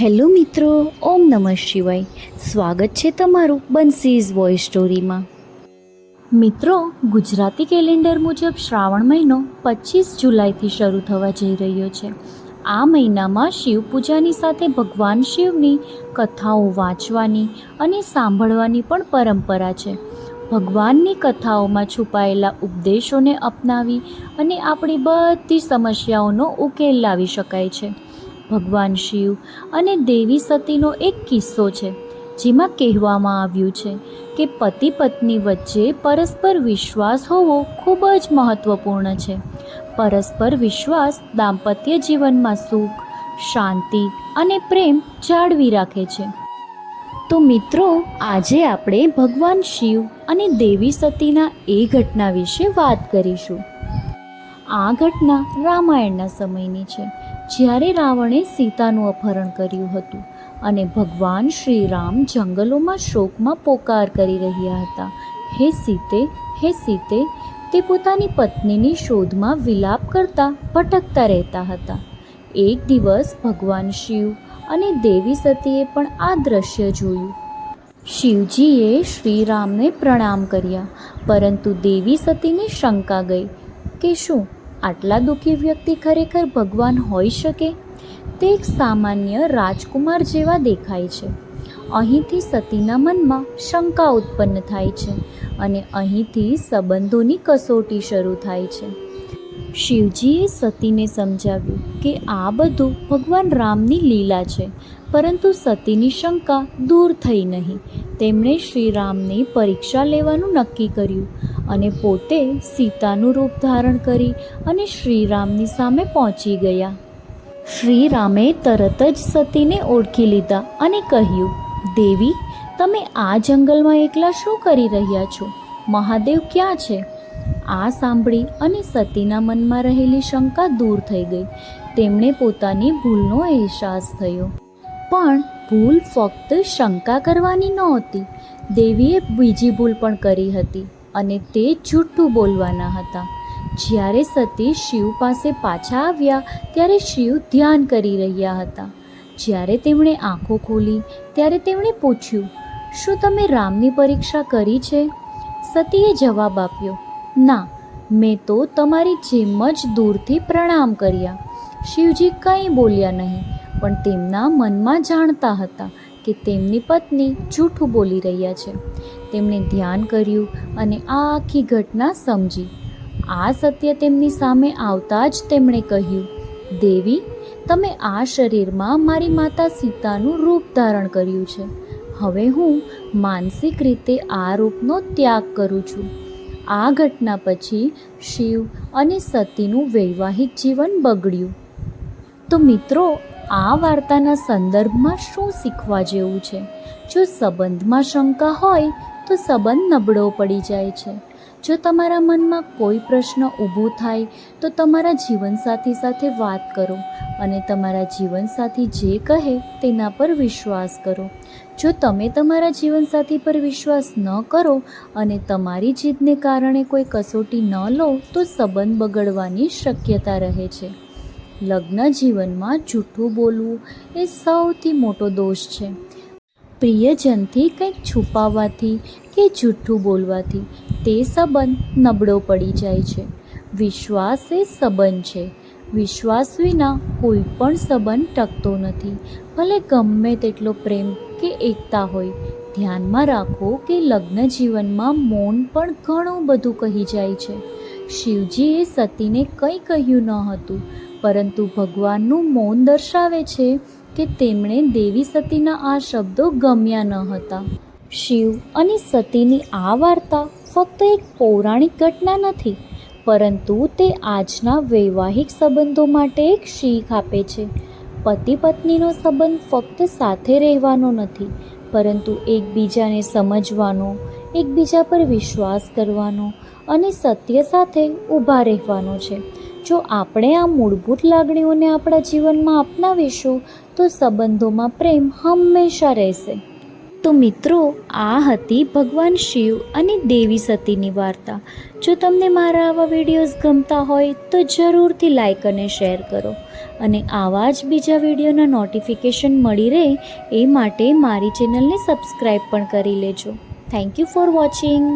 Hello મિત્રો, ઓમ નમઃ શિવાય. સ્વાગત છે તમારું બંસીઝ વોઇસ સ્ટોરીમાં. મિત્રો, ગુજરાતી કેલેન્ડર મુજબ શ્રાવણ મહિનો પચીસ જુલાઈથી શરૂ થવા જઈ રહ્યો છે. આ મહિનામાં શિવ પૂજાની સાથે ભગવાન શિવની કથાઓ વાંચવાની અને સાંભળવાની પણ પરંપરા છે. ભગવાનની કથાઓમાં છુપાયેલા ઉપદેશોને અપનાવી અને આપણી બધી સમસ્યાઓનો ઉકેલ લાવી શકાય છે. ભગવાન શિવ અને દેવી સતીનો એક કિસ્સો છે, જેમાં કહેવામાં આવ્યું છે કે પતિ પત્ની વચ્ચે પરસ્પર વિશ્વાસ હોવો ખૂબ જ મહત્વપૂર્ણ છે. પરસ્પર વિશ્વાસ દાંપત્ય જીવનમાં સુખ, શાંતિ અને પ્રેમ જાળવી રાખે છે. તો મિત્રો, આજે આપણે ભગવાન શિવ અને દેવી સતીના એ ઘટના વિશે વાત કરીશું. આ ઘટના રામાયણના સમયની છે. જ્યારે રાવણે સીતાનું અપહરણ કર્યું હતું અને ભગવાન શ્રી રામ જંગલોમાં શોકમાં પોકાર કરી રહ્યા હતા. હે સીતે હે સીતે, તે પોતાની પત્નીની શોધમાં વિલાપ કરતા ભટકતા રહેતા હતા. એક દિવસ ભગવાન શિવ અને દેવી સતીએ પણ આ દ્રશ્ય જોયું. શિવજીએ શ્રીરામને પ્રણામ કર્યા, પરંતુ દેવી સતીને શંકા ગઈ કે શું? આટલા દુઃખી વ્યક્તિ ખરેખર ભગવાન હોઈ શકે? તે એક સામાન્ય રાજકુમાર જેવા દેખાય છે. અહીંથી સતીના મનમાં શંકા ઉત્પન્ન થાય છે અને અહીંથી સંબંધોની કસોટી શરૂ થાય છે. શિવજીએ સતીને સમજાવ્યું કે આ બધું ભગવાન રામની લીલા છે, પરંતુ સતીની શંકા દૂર થઈ નહીં. તેમણે શ્રીરામની પરીક્ષા લેવાનું નક્કી કર્યું અને પોતે સીતાનું રૂપ ધારણ કરી અને શ્રીરામની સામે પહોંચી ગયા. શ્રીરામે તરત જ સતીને ઓળખી લીધા અને કહ્યું, દેવી, તમે આ જંગલમાં એકલા શું કરી રહ્યા છો? મહાદેવ ક્યાં છે? આ સાંભળી અને સતીના મનમાં રહેલી શંકા દૂર થઈ ગઈ. તેમણે પોતાની ભૂલનો અહેસાસ થયો. પણ ભૂલ ફક્ત શંકા કરવાની નહોતી. દેવીએ બીજી ભૂલ પણ કરી હતી. અને તે જૂઠું બોલવાના હતા. જ્યારે સતી શિવ પાસે પાછા આવ્યા, ત્યારે શિવ ધ્યાન કરી રહ્યા હતા. જ્યારે તેમણે આંખો ખોલી, ત્યારે તેમણે પૂછ્યું, શું તમે રામની પરીક્ષા કરી છે? સતીએ જવાબ આપ્યો, ના, મેં તો તમારી જેમ જ દૂરથી પ્રણામ કર્યા. શિવજી કંઈ બોલ્યા નહીં, પણ તેમના મનમાં જાણતા હતા કે તેમની પત્ની જૂઠું બોલી રહ્યા છે. તેમણે ધ્યાન કર્યું અને આ આખી ઘટના સમજી. આ સત્ય તેમની સામે આવતા જ તેમણે કહ્યું, દેવી, તમે આ શરીરમાં મારી માતા સીતાનું રૂપ ધારણ કર્યું છે. હવે હું માનસિક રીતે આ રૂપનો ત્યાગ કરું છું. આ ઘટના પછી શિવ અને સતીનું વૈવાહિક જીવન બગડ્યું. તો મિત્રો આ વાર્તાના સંદર્ભમાં શું શીખવા જેવું છે? જો સંબંધમાં શંકા હોય, તો સંબંધ નબળો પડી જાય છે. જો તમારા મનમાં કોઈ પ્રશ્ન ઊભો થાય, તો તમારા જીવનસાથી સાથે વાત કરો અને તમારા જીવનસાથી જે કહે તેના પર વિશ્વાસ કરો. જો તમે તમારા જીવનસાથી પર વિશ્વાસ ન કરો અને તમારી જીદને કારણે કોઈ કસોટી ન લો, તો સંબંધ બગડવાની શક્યતા રહે છે. લગ્ન જીવનમાં જૂઠું બોલવું એ સૌથી મોટો દોષ છે. પ્રિયજનથી કંઈક છુપાવવાથી કે જૂઠું બોલવાથી તે સંબંધ નબળો પડી જાય છે. વિશ્વાસ એ સંબંધ છે. વિશ્વાસ વિના કોઈ પણ સંબંધ ટકતો નથી. ભલે ગમે તેટલો પ્રેમ કે એકતા હોય, ધ્યાનમાં રાખો કે લગ્ન જીવનમાં મૌન પણ ઘણું બધું કહી જાય છે. શિવજીએ સતીને કંઈ કહ્યું ન હતું. પરંતુ ભગવાનનું મૌન દર્શાવે છે કે તેમણે દેવી સતીના આ શબ્દો ગમ્યા ન હતા. શિવ અને સતીની આ વાર્તા ફક્ત એક પૌરાણિક ઘટના નથી, પરંતુ તે આજના વૈવાહિક સંબંધો માટે એક શીખ આપે છે. પતિ પત્નીનો સંબંધ ફક્ત સાથે રહેવાનો નથી, પરંતુ એકબીજાને સમજવાનો, એકબીજા પર વિશ્વાસ કરવાનો અને સત્ય સાથે ઊભા રહેવાનો છે. જો આપણે આ મૂળભૂત લાગણીઓને આપણા જીવનમાં અપનાવીશું, તો સંબંધોમાં પ્રેમ હંમેશા રહેશે. તો મિત્રો, આ હતી ભગવાન શિવ અને દેવી સતીની વાર્તા. જો તમને મારા આવા વિડીયોઝ ગમતા હોય, તો જરૂરથી લાઈક અને શેર કરો. અને આવા જ બીજા વિડીયોના નોટિફિકેશન મળી રહે, એ માટે મારી ચેનલને સબસ્ક્રાઈબ પણ કરી લેજો. Thank you for watching